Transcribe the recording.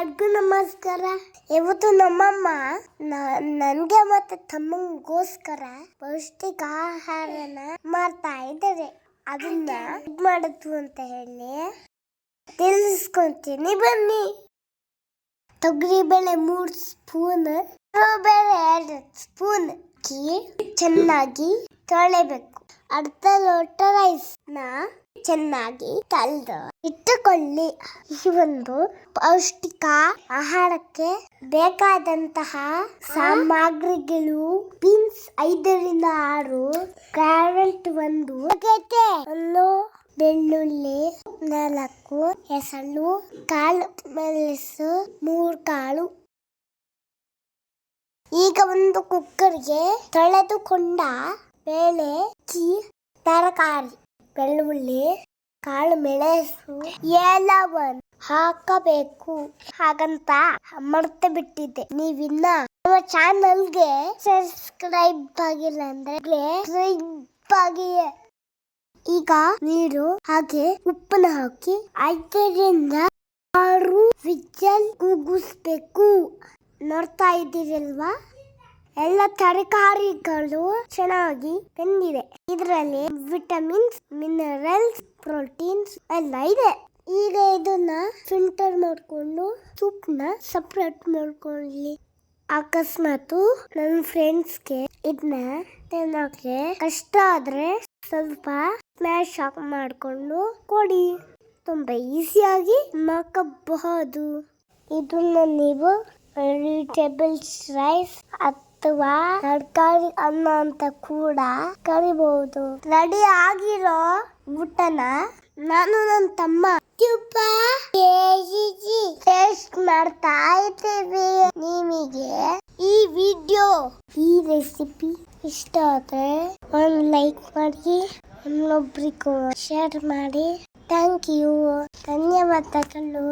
ಎಲ್ಲರಿಗೂ ನಮಸ್ಕಾರ. ಇವತ್ತು ನಮ್ಮಮ್ಮ ನನ್ಗೆ ಮತ್ತೆ ತಮ್ಮಂಗೋಸ್ಕರ ಪೌಷ್ಟಿಕ ಆಹಾರನ ಮಾಡ್ತಾ ಇದ್ದಾರೆ. ಅದನ್ನ ಇದು ಮಾಡುದು ಅಂತ ಹೇಳಿ ತಿಳಿಸ್ಕೊಂತೀನಿ. ಬನ್ನಿ. ತೊಗರಿಬೇಳೆ ಮೂರು ಸ್ಪೂನ್ ಬೇಳೆ ಎರಡು ಸ್ಪೂನ್ ಅಕ್ಕಿ ಚೆನ್ನಾಗಿ ತೊಳೆಬೇಕು. ಅರ್ಧ ಲೋಟ ರೈಸ್ನ ಚೆನ್ನಾಗಿ ಕಲ್ದು ಇಟ್ಟುಕೊಳ್ಳಿ. ಈ ಒಂದು ಪೌಷ್ಟಿಕ ಆಹಾರಕ್ಕೆ ಬೇಕಾದಂತಹ ಸಾಮಗ್ರಿಗಳು ಬೀನ್ಸ್ ಐದರಿಂದ ಆರು ಕ್ಯಾರೆಟ್ ಒಂದು ಒಂದು, ಬೆಳ್ಳುಳ್ಳಿ ನಾಲ್ಕು ಹೆಸರು ಕಾಳು, ಮೆಣಸು ಮೂರು ಕಾಳು. ಈಗ ಒಂದು ಕುಕ್ಕರ್ಗೆ ತೊಳೆದುಕೊಂಡ ಬೇಳೆ ಅಕ್ಕಿ ತರಕಾರಿ, ಬೆಳ್ಳುಳ್ಳಿ, ಕಾಳು ಮೆಣಸು ಎಲ್ಲವನ್ನು ಹಾಕಬೇಕು. ಹಾಗಂತ ಮರ್ತ ಬಿಟ್ಟಿದ್ದೆ. ನೀವಿನ್ನ ನಮ್ಮ ಚಾನಲ್ಗೆ ಸಬ್ಸ್ಕ್ರೈಬ್ ಆಗಿಲ್ಲ ಅಂದ್ರೆ ಆಗಿ ಈಗ ನೀರು ಹಾಗೆ ಉಪ್ಪನ್ನ ಹಾಕಿ ಐದರಿಂದ ಆರು ವಿಜಲ್ ಕೂಗಿಸ್ಬೇಕು. ನೋಡ್ತಾ ಇದ್ದೀರಲ್ವಾ? ಎಲ್ಲ ತರಕಾರಿಗಳು ಚೆನ್ನಾಗಿ ಬಂದಿದೆ ಇದರಲ್ಲಿ ವಿಟಮಿನ್ಸ್, ಮಿನರಲ್ಸ್, ಪ್ರೋಟೀನ್ಸ್ ಎಲ್ಲ ಇದೆ. ಈಗ ಇದನ್ನ ಫಿಲ್ಟರ್ ಮಾಡ್ಕೊಂಡು ಸೂಪ್ನ ಸಪ್ರೇಟ್ ಮಾಡ್ಕೊಳ್ಳಿ. ಅಕಸ್ಮಾತು ನನ್ನ ಫ್ರೆಂಡ್ಸ್ಗೆ ಇದನ್ನ ತಿನ್ನೋಕೆ ಕಷ್ಟ ಆದ್ರೆ ಸ್ವಲ್ಪ ಸ್ಮ್ಯಾಶ್ ಹಾಕ್ ಮಾಡ್ಕೊಂಡು ಕೊಡಿ. ತುಂಬಾ ಈಸಿಯಾಗಿ ಮಾಕಬಹುದು ಇದನ್ನ ನೀವು ವೆಜಿಟೇಬಲ್ಸ್, ರೈಸ್ ಅಥವಾ ತರಕಾರಿ ಅನ್ನ ಅಂತ ಕೂಡ ಕರಿಬಹುದು ರೆಡಿ ಆಗಿರೋ ಊಟನ ನಾನು ನನ್ನ ತಮ್ಮ ಟೇಸ್ಟ್ ಮಾಡ್ತಾ ಇದ್ದೀವಿ. ನಿಮಗೆ ಈ ವಿಡಿಯೋ, ಈ ರೆಸಿಪಿ ಇಷ್ಟ ಆದ್ರೆ ಒಂದ್ ಲೈಕ್ ಮಾಡಿ, ಇನ್ನೊಬ್ರಿಗೂ ಶೇರ್ ಮಾಡಿ. Thank you. ಧನ್ಯವಾದಗಳು.